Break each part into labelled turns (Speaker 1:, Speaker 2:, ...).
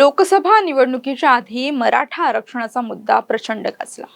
Speaker 1: लोकसभा निवडणुकीच्या आधी मराठा आरक्षणाचा मुद्दा प्रचंड गाजला.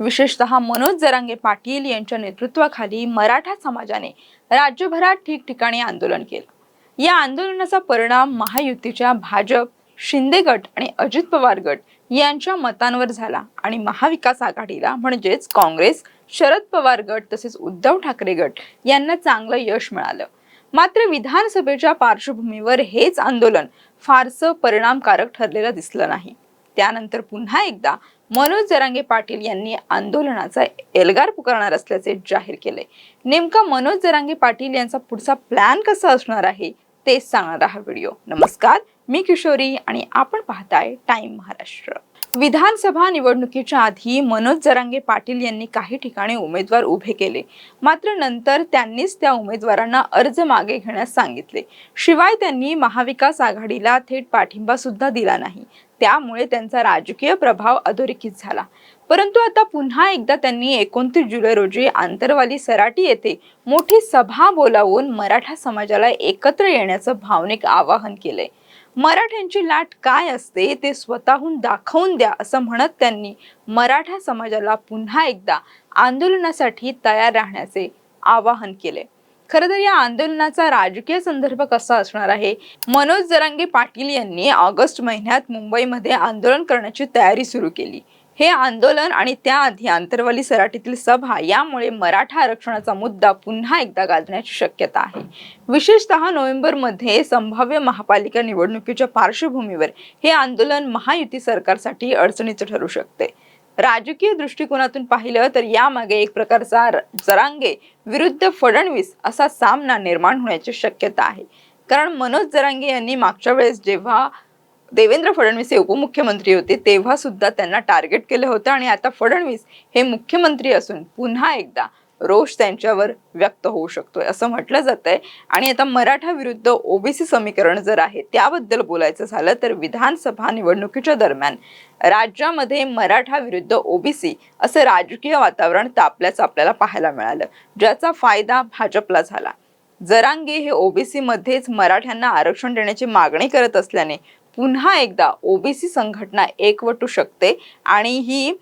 Speaker 1: विशेषतः मनोज जरांगे पाटील यांच्या नेतृत्वाखाली मराठा समाजाने राज्यभरात ठिकठिकाणी आंदोलन केलं. या आंदोलनाचा परिणाम महायुतीच्या भाजप शिंदे गट आणि अजित पवार गट यांच्या मतांवर झाला आणि महाविकास आघाडीला म्हणजेच काँग्रेस शरद पवार गट तसेच उद्धव ठाकरे गट यांना चांगलं यश मिळालं. मात्र विधानसभेच्या पार्श्वभूमीवर हेच आंदोलन फारसं परिणामकारक ठरलेलं दिसलं नाही. त्यानंतर पुन्हा एकदा मनोज जरांगे पाटील यांनी आंदोलनाचा एल्गार पुकारणार असल्याचे जाहीर केले. नेमका मनोज जरांगे पाटील यांचा पुढचा प्लॅन कसा असणार आहे तेच सांगणारा हा व्हिडिओ. नमस्कार मी किशोरी आणि आपण पाहताय टाइम महाराष्ट्र विधानसभा निवडणुकीच्या आधी मनोज जरांगे पाटील यांनी काही ठिकाणी उमेदवार उभे केले. मात्र नंतर त्यांनीच त्या उमेदवारांना अर्ज मागे घेण्यास सांगितले. शिवाय त्यांनी महाविकास आघाडीला थेट पाठिंबा सुद्धा दिला नाही. त्यामुळे त्यांचा राजकीय प्रभाव अधोरेखित झाला. परंतु आता पुन्हा एकदा त्यांनी एकोणतीस जुलै रोजी आंतरवाली सराटी येथे मोठी सभा बोलावून मराठा समाजाला एकत्र येण्याचं भावनिक आवाहन केलंय. मराठ्यांची लाट काय असते ते स्वतःहून दाखवून द्या असं म्हणत त्यांनी मराठा समाजाला पुन्हा एकदा आंदोलनासाठी तयार राहण्याचे आवाहन केले. खरं तर या आंदोलनाचा राजकीय संदर्भ कसा असणार आहे? मनोज जरांगे पाटील यांनी ऑगस्ट महिन्यात मुंबईमध्ये आंदोलन करण्याची तयारी सुरू केली. हे आंदोलन आणि त्याआधी आंतरवाली सराटीतील सभा यामुळे मराठा आरक्षणाचा मुद्दा पुन्हा एकदा गाजण्याची शक्यता आहे. विशेषतः नोव्हेंबरमध्ये संभाव्य महापालिका निवडणुकीच्या पार्श्वभूमीवर हे आंदोलन महायुती सरकारसाठी अडचणीचं ठरू शकते. राजकीय दृष्टिकोनातून पाहिलं तर यामागे एक प्रकारचा जरांगे विरुद्ध फडणवीस असा सामना निर्माण होण्याची शक्यता आहे. कारण मनोज जरांगे यांनी मागच्या वेळेस जेव्हा देवेंद्र फडणवीस हे उपमुख्यमंत्री होते तेव्हा सुद्धा त्यांना टार्गेट केलं होतं आणि आता फडणवीस हे मुख्यमंत्री असून पुन्हा एकदा रोष त्यांच्यावर व्यक्त होऊ शकतोय असं म्हटलं जातंय. आणि आता मराठा विरुद्ध ओबीसी समीकरण जर आहे त्याबद्दल बोलायचं झालं तर विधानसभा निवडणुकीच्या दरम्यान राज्यामध्ये मराठा विरुद्ध ओबीसी असं राजकीय वातावरण तापल्याचं आपल्याला पाहायला मिळालं. ज्याचा फायदा भाजपला झाला. जरांगे हे ओबीसी मध्येच मराठ्यांना आरक्षण देण्याची मागणी करत असल्याने पुन्हा एकदा ओबीसी संघटना एकवटू शकते आणि ही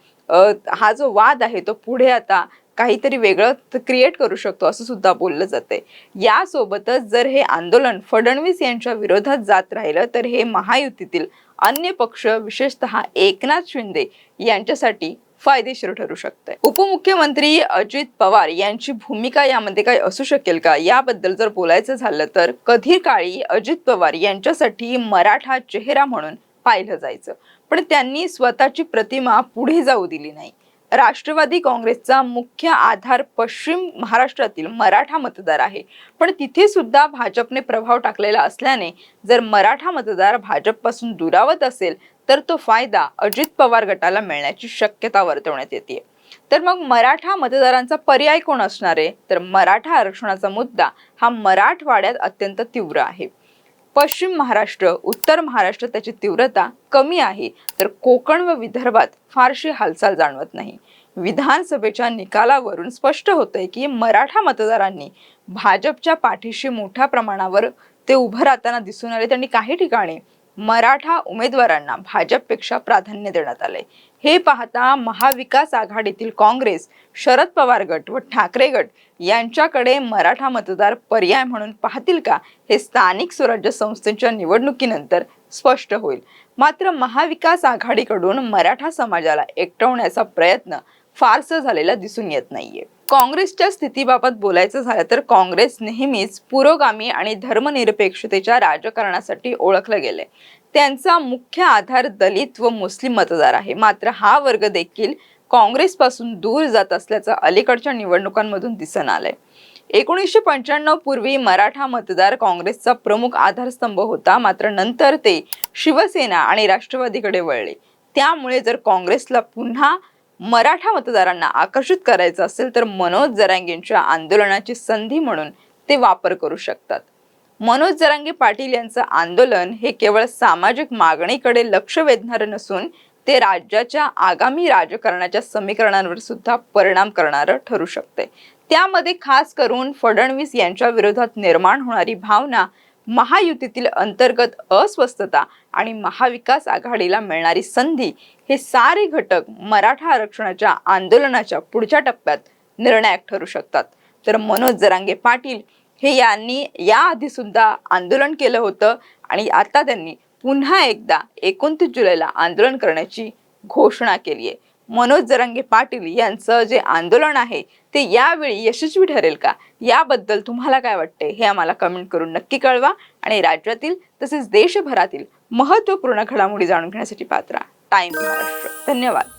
Speaker 1: हा जो वाद आहे तो पुढे आता काहीतरी वेगळं क्रिएट करू शकतो असं सुद्धा बोललं जाते. यासोबतच जर हे आंदोलन फडणवीस यांच्या विरोधात जात राहिलं तर हे महायुतीतील अन्य पक्ष विशेषतः एकनाथ शिंदे यांच्यासाठी फायदेशीर ठरू शकते उपमुख्यमंत्री अजित पवार यांची भूमिका यामध्ये काय असू शकेल का? याबद्दल जर बोलायचं झालं तर कधी काळी अजित पवार यांच्यासाठी मराठा चेहरा म्हणून पाहिलं जायचं. पण त्यांनी स्वतःची प्रतिमा पुढे जाऊ दिली नाही. राष्ट्रवादी काँग्रेसचा मुख्य आधार पश्चिम महाराष्ट्रातील मराठा मतदार आहे. पण तिथे सुद्धा भाजपने प्रभाव टाकलेला असल्याने जर मराठा मतदार भाजपपासून दुरावत असेल तर तो फायदा अजित पवार गटाला मिळण्याची शक्यता वर्तवण्यात येते. तर मग मराठा मतदारांचा पर्याय कोण असणार आहे? तर मराठा आरक्षणाचा मुद्दा हा मराठवाड्यात अत्यंत तीव्र आहे. पश्चिम महाराष्ट्र उत्तर महाराष्ट्र त्याची तीव्रता कमी आहे तर कोकण व विदर्भात फारशी हालचाल जाणवत नाही. विधानसभेच्या निकालावरून स्पष्ट होतंय की मराठा मतदारांनी भाजपच्या पाठीशी मोठ्या प्रमाणावर ते उभं राहताना दिसून आले. त्यांनी काही ठिकाणी मराठा उमेदवारांना भाजपपेक्षा प्राधान्य देण्यात आले. हे पाहता महाविकास आघाडीतील काँग्रेस शरद पवार गट व ठाकरे गट यांच्याकडे मराठा मतदार पर्याय म्हणून पाहतील का? हे स्थानिक स्वराज्य संस्थेच्या निवडणुकीनंतर स्पष्ट होईल. मात्र महाविकास आघाडीकडून मराठा समाजाला एकटवण्याचा प्रयत्न फारसं झालेला दिसून येत नाहीये. काँग्रेसच्या स्थितीबाबत बोलायचं झालं तर काँग्रेस नेहमीच पुरोगामी आणि धर्मनिरपेक्षतेच्या राजकारणासाठी ओळखलं गेलंय. त्यांचा मुख्य आधार दलित व मुस्लिम मतदार आहे. मात्र हा वर्ग देखील काँग्रेसपासून दूर जात असल्याचं अलीकडच्या निवडणुकांमधून दिसून आलंय. एकोणीसशे पंच्याण्णव पूर्वी मराठा मतदार काँग्रेसचा प्रमुख आधारस्तंभ होता. मात्र नंतर ते शिवसेना आणि राष्ट्रवादीकडे वळले. त्यामुळे जर काँग्रेसला पुन्हा मराठा मतदारांना आकर्षित करायचं असेल तर मनोज जरांगेंच्या आंदोलनाची संधी म्हणून ते वापर करू शकतात. मनोज जरांगे पाटील यांचं आंदोलन हे केवळ सामाजिक मागणीकडे लक्ष वेधणारं नसून ते राज्याच्या आगामी राजकारणाच्या समीकरणांवर सुद्धा परिणाम करणारं ठरू शकते. त्यामध्ये खास करून फडणवीस यांच्या विरोधात निर्माण होणारी भावना महायुतीतील अंतर्गत अस्वस्थता आणि महाविकास आघाडीला मिळणारी संधी हे सारे घटक मराठा आरक्षणाच्या आंदोलनाच्या पुढच्या टप्प्यात निर्णायक ठरू शकतात. तर मनोज जरांगे पाटील हे यांनी याआधी सुद्धा आंदोलन केलं होतं आणि आता त्यांनी पुन्हा एकदा एकोणतीस जुलैला आंदोलन करण्याची घोषणा केली आहे मनोज जरांगे पाटील यांचं जे आंदोलन आहे ते यावेळी यशस्वी ठरेल का? याबद्दल तुम्हाला काय वाटते? हे आम्हाला कमेंट करून नक्की कळवा आणि राज्यातील तसेच देशभरातील महत्त्वपूर्ण घडामोडी जाणून घेण्यासाठी पात्रा. टाइम महाराष्ट्र धन्यवाद.